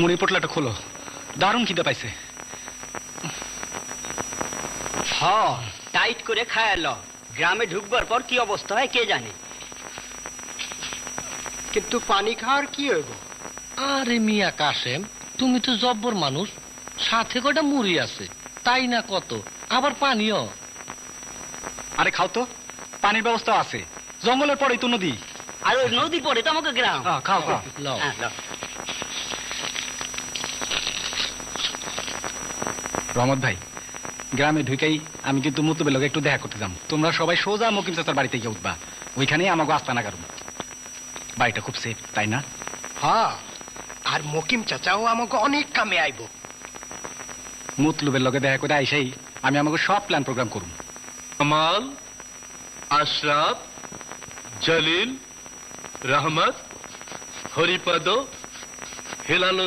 মুড়ি পোটলাটা খোলো। দারুণ খিদে পাইছে। হ টাইট করে খায়াল গ্রামে ঢুকবার পর কি অবস্থা হয় কে জানে? কিন্তু পানি খাওয়ার কি হইব? আরে মিয়া কাসেম তুমি তো জব্বর মানুষ। সাথে কটা মুড়ি আছে তাই না কত? আবার পানিও। আরে খাও তো পানির ব্যবস্থা আছে। জঙ্গলের পরেই তো নদী। আর ওই নদী পড়ে তো আমাকে গ্রাম। খাও খাও। লও হ্যাঁ, লও। রহমত ভাই গ্রামে ঢুকেই আমি কিন্তু মুতুবের লগে একটু দেখা করতে যাম। তোমরা সবাই সোজা মকিম চাচার বাড়িতে গিয়ে উঠবা। ওইখানেই আমাকে আস্তানা কারণ বাড়িটা খুব সেফ তাই না? হ্যাঁ আর মকিম চাচাও আমাকে অনেক কামে আইব। মুতলুবের লগে দেখা করে আইসাই আমি আমাকে সব প্ল্যান প্রোগ্রাম করুন কামাল আশরাফ জলিল রহমত হরিপদ হেলাল